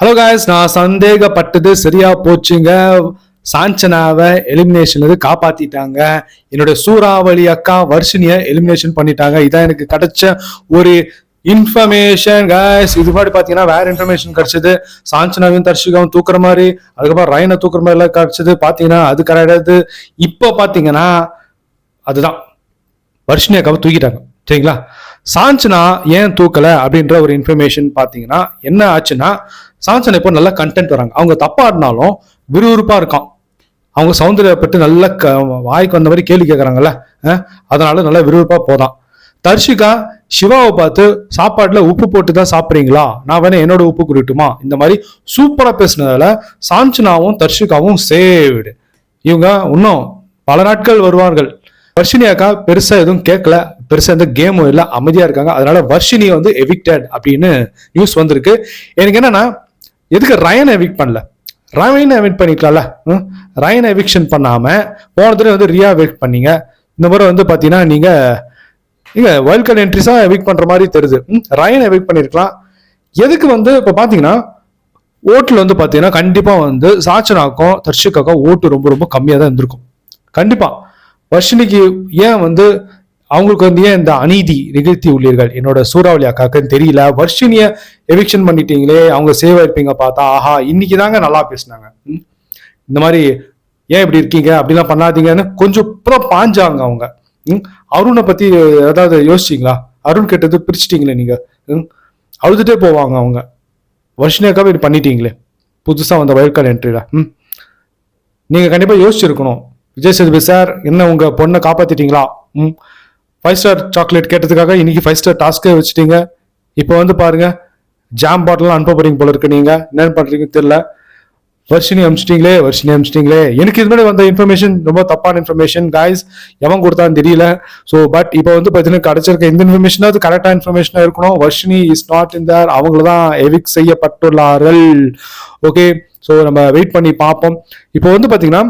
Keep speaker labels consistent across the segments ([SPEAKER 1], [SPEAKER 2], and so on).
[SPEAKER 1] Hello guys நான் சந்தேகப்பட்டது சரியா போச்சுங்க. சாஞ்சனாவை எலிமினேஷன்ல காப்பாற்றிட்டாங்க காப்பாத்திட்டாங்க. சூறாவளி அக்கா வர்ஷினியை எலிமினேஷன் பண்ணிட்டாங்க. இதான் எனக்கு கிடைச்ச ஒரு இன்ஃபர்மேஷன் காய்ஸ் இது மாதிரி பார்த்தீங்கன்னா வேற இன்ஃபர்மேஷன் கிடைச்சது. சாஞ்சனாவையும் தர்ஷிகாவும் தூக்குற மாதிரி அதுக்கப்புறம் ரைனை தூக்குற மாதிரி எல்லாம் கிடைச்சது. பார்த்தீங்கன்னா அது கிடையாது. இப்போ பார்த்தீங்கன்னா அதுதான். வர்ஷினி அக்காவை தூக்கிட்டாங்க. சரிங்களா? சாஞ்சனா ஏன் தூக்கலை அப்படின்ற ஒரு இன்ஃபர்மேஷன் பார்த்தீங்கன்னா என்ன ஆச்சுன்னா சாஞ்சனா இப்போ நல்ல கண்டென்ட் வராங்க. அவங்க தப்பா ஆடினாலும் விறுவிறுப்பாக இருக்கான். அவங்க சௌந்தர்யப்பட்டு நல்ல க வாய்க்கு வந்த மாதிரி கேள்வி கேட்குறாங்கல்ல அதனால நல்லா விறுவிறுப்பாக போதான். தர்ஷிகா சிவாவை பார்த்து சாப்பாட்டில் உப்பு போட்டு தான் சாப்பிட்றீங்களா? நான் வேணா என்னோட உப்பு குறிட்டுமா இந்த மாதிரி சூப்பராக பேசுனதால சாஞ்சனாவும் தர்ஷிகாவும் சேவிடு. இவங்க இன்னும் பல நாட்கள் வருவார்கள். வர்ஷினியாக்கா பெருசாக எதுவும் கேட்கல பெருசாக எந்த கேமும் இல்லை அமைதியாக இருக்காங்க. அதனால வர்ஷினி வந்து எவிக்டட் அப்படின்னு நியூஸ் வந்திருக்கு. எனக்கு என்னன்னா எதுக்கு ரயனை எவிக்ட் பண்ணல? ரயனை எவிக்ட் பண்ணிக்கலாம்ல? ரயனை எவிக்ஷன் பண்ணாமல் போன தடவை வந்து ரியா எவிக்ட் பண்ணீங்க. இந்த முறை வந்து பார்த்தீங்கன்னா நீங்கள் இங்க வைல்ட் கார்டு என்ட்ரிஸாக எவிக்ட் பண்ணுற மாதிரி தெரியுது. ம்? ரயனை எவிக்ட் பண்ணிருக்கலாம். எதுக்கு வந்து இப்போ பார்த்தீங்கன்னா ஓட்டில் வந்து பார்த்தீங்கன்னா கண்டிப்பாக வந்து சாச்சனாக்கும் தர்ஷிகாக்கும் ஓட்டு ரொம்ப ரொம்ப கம்மியாக தான் இருந்திருக்கும். கண்டிப்பாக வர்ஷினிக்கு ஏன் வந்து அவங்களுக்கு வந்து ஏன் இந்த அநீதி நிகழ்த்தி உள்ளீர்கள்? என்னோட சூறாவளி அக்காக்குன்னு தெரியல. வர்ஷினிய எவிக்ஷன் பண்ணிட்டீங்களே அவங்க சேவ் இருப்பீங்க பார்த்தா ஆஹா இன்னைக்கு தாங்க நல்லா பேசுனாங்க. ம்? இந்த மாதிரி ஏன் இப்படி இருக்கீங்க? அப்படிலாம் பண்ணாதீங்கன்னு கொஞ்சம் அப்புறம் பாஞ்சாங்க அவங்க. ம்? அருணை பத்தி ஏதாவது யோசிச்சிங்களா? அருண் கெட்டது பிரிச்சிட்டீங்களே நீங்க. ம்? அழுதுட்டே போவாங்க அவங்க. வருஷனாக்காவே இது பண்ணிட்டீங்களே. புதுசா வந்த வயல்கால் கார்டு ம்? நீங்க கண்டிப்பா யோசிச்சிருக்கணும். விஜய் சேதுபதி சார் என்ன உங்க பொண்ணை காப்பாத்திட்டீங்களா? ம்? ஃபைவ் ஸ்டார் சாக்லேட் கேட்டதுக்காக இன்னைக்கு ஃபைவ் ஸ்டார் டாஸ்க்கே வச்சுட்டீங்க. இப்போ வந்து பாருங்க ஜாம் பாட்டிலாம் அனுப்ப போறீங்க போல இருக்கு நீங்க. என்ன பண்றீங்கன்னு தெரியல. வர்ஷினி அமிச்சிட்டீங்களே வர்ஷினி அனுப்பிச்சிட்டிங்களே. எனக்கு இது மாதிரி வந்த இன்ஃபர்மேஷன் ரொம்ப தப்பான இன்ஃபர்மேஷன் காய்ஸ் எவன் கொடுத்தான்னு தெரியல. ஸோ பட் இப்போ வந்து பார்த்தீங்கன்னா கிடைச்சிருக்க இந்த இன்ஃபர்மேஷனாவது கரெக்டாக இன்ஃபர்மேஷனாக இருக்கணும். Varshini is not in there அவங்கள தான் எவிக் செய்யப்பட்டுள்ளார்கள். ஓகே ஸோ நம்ம வெயிட் பண்ணி பார்ப்போம். இப்போ வந்து பார்த்தீங்கன்னா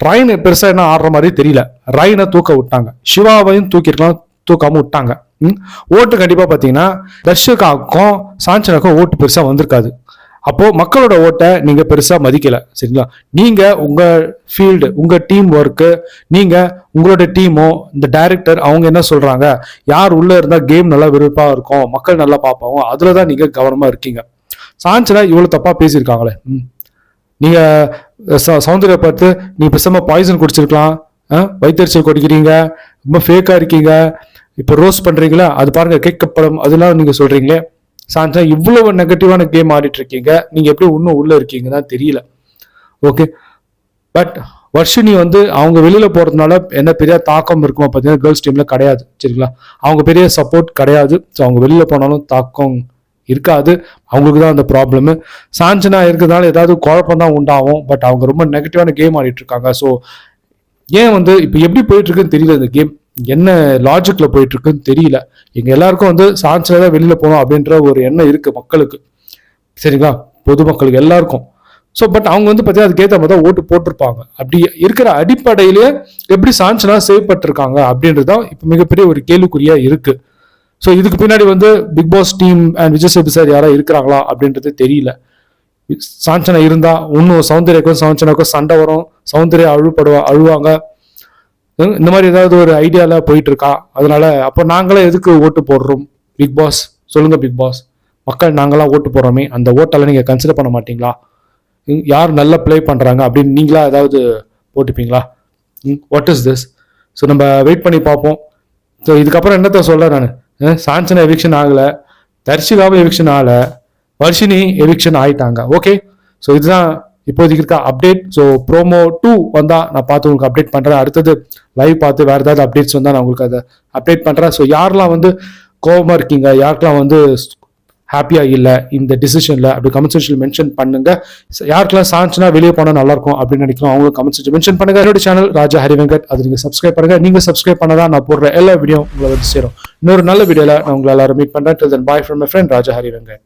[SPEAKER 1] ரைன் பெருசா என்ன ஆடுற மாதிரி தெரியல. ரைனை தூக்க விட்டாங்க. சிவாவையும் தூக்கிருக்கலாம் தூக்காம விட்டாங்க. ம்? ஓட்டு கண்டிப்பா பாத்தீங்கன்னா தர்ஷகாவுக்கும் சாஞ்சனாக்கும் ஓட்டு பெருசா வந்திருக்காது. அப்போ மக்களோட ஓட்டை நீங்க பெருசா மதிக்கல சரிங்களா? நீங்க உங்க ஃபீல்டு உங்க டீம் ஒர்க்கு நீங்க உங்களோட டீமோ இந்த டைரக்டர் அவங்க என்ன சொல்றாங்க? யார் உள்ள இருந்தா கேம் நல்லா விருப்பா இருக்கும் மக்கள் நல்லா பார்ப்பாங்க அதில் தான் நீங்க கவனமா இருக்கீங்க. சாஞ்சனா இவ்வளவு தப்பா பேசியிருக்காங்களே. ம். ச- சௌந்தர்யா பார்த்து நீ பேசாம பாய்சன் குடிச்சிருக்கலாம். ஆ? கொடுக்கிறீங்க ரொம்ப ஃபேக்காக இருக்கீங்க. இப்போ ரோஸ் பண்ணுறீங்களா அது பாருங்கள் கேட்கப்படும். அதெல்லாம் நீங்கள் சொல்கிறீங்களே சாந்தா இவ்வளவு நெகட்டிவான கேம் ஆடிட்டு இருக்கீங்க நீங்கள் எப்படி இன்னும் உள்ள இருக்கீங்கன்னா தெரியல. ஓகே பட் வர்ஷினி வந்து அவங்க வெளியில் போகிறதுனால என்ன பெரிய தாக்கம் இருக்குமா பார்த்தீங்கன்னா கேர்ள்ஸ் டீமில் கிடையாது. சரிங்களா? அவங்க பெரிய சப்போர்ட் கிடையாது. ஸோ அவங்க வெளியில் போனாலும் தாக்கம் இருக்காது. அவங்களுக்கு தான் அந்த ப்ராப்ளமு சாஞ்சனா இருக்கிறதுனால ஏதாவது குழப்பம் தான் உண்டாகும். பட் அவங்க ரொம்ப நெகட்டிவான கேம் ஆடிட்டு இருக்காங்க. ஸோ ஏன் வந்து இப்போ எப்படி போயிட்டு இருக்குன்னு தெரியல இந்த கேம் என்ன லாஜிக்ல போயிட்டு இருக்குன்னு தெரியல. எங்க எல்லாருக்கும் வந்து சாஞ்சனா தான் வெளியில போகணும் அப்படின்ற ஒரு எண்ணம் இருக்கு மக்களுக்கு. சரிங்களா? பொதுமக்களுக்கு எல்லாருக்கும். ஸோ பட் அவங்க வந்து பார்த்தீங்கன்னா அதுக்கேற்ற மாதிரி தான் ஓட்டு போட்டிருப்பாங்க. அப்படி இருக்கிற அடிப்படையிலேயே எப்படி சாஞ்சனா சேவ் பட்டிருக்காங்க அப்படின்றது தான் இப்போ மிகப்பெரிய ஒரு கேள்விக்குறியாக இருக்குது ஸோ இதுக்கு பின்னாடி வந்து Bigg Boss team and Vijay சேபி sir யாராவது இருக்கிறாங்களா அப்படின்றது தெரியல. சாஞ்சனா இருந்தா இன்னும் சௌந்தர்யாக்கும் சாஞ்சனாக்கும் சண்டை வரும். சௌந்தர்யா அழுப்படுவா அழுவாங்க. இந்த மாதிரி ஏதாவது ஒரு ஐடியாவில் போயிட்டு இருக்கா அதனால அப்போ நாங்களே எதுக்கு ஓட்டு போடுறோம்? பிக் பாஸ் சொல்லுங்க பிக் பாஸ் மக்கள் நாங்களாம் ஓட்டு போடுறோமே. அந்த ஓட்டெல்லாம் நீங்கள் கன்சிடர் பண்ண மாட்டீங்களா? யார் நல்லா ப்ளே பண்ணுறாங்க அப்படின்னு நீங்களா ஏதாவது போட்டுப்பீங்களா? வாட் இஸ் திஸ் ஸோ நம்ம வெயிட் பண்ணி பார்ப்போம். ஸோ இதுக்கப்புறம் என்னத்த சொல்ல நான்? சாஞ்சனா எவிக்ஷன் ஆகலை தர்ஷிகாவும் எவிக்ஷன் ஆகலை வர்ஷினி எவிக்ஷன் ஆயிட்டாங்க. ஓகே ஸோ இதுதான் இப்போதைக்கு இருக்க அப்டேட் ஸோ ப்ரோமோ டூ வந்தால் நான் பார்த்து உங்களுக்கு அப்டேட் பண்ணுறேன் அடுத்தது லைவ் பார்த்து வேறு ஏதாவது அப்டேட்ஸ் வந்தால் நான் உங்களுக்கு அதை அப்டேட் பண்ணுறேன் ஸோ யாரெல்லாம் வந்து கோபமாக இருக்கீங்க? யாருக்கெல்லாம் வந்து ஹாப்பியாக இல்லை இந்த டிசிஷனில் அப்படி கமெண்ட் செக்ஷன் மென்ஷன் பண்ணுங்க. யாருக்கெல்லாம் சான்ஸ்னா வெளியே போனால் நல்லாயிருக்கும் அப்படின்னு நினைக்கிறோம் அவங்களும் கமெண்ட் செக்ஷன் மென்ஷன் பண்ணுங்க. என்னோட சேனல் ராஜா ஹரிவெங்கட். அது நீங்கள் சப்ஸ்கிரைப் பண்ணுங்க. நீங்கள் சப்ஸ்கிரைப் பண்ணால் நான் போடுற எல்லா வீடியோ உங்களை வந்து சேரும். இன்னொரு நல்ல வீடியோவில் நான் உங்களை எல்லாரும் மீட் பண்ணுறேன் bye from my friend Raja Harivenkat.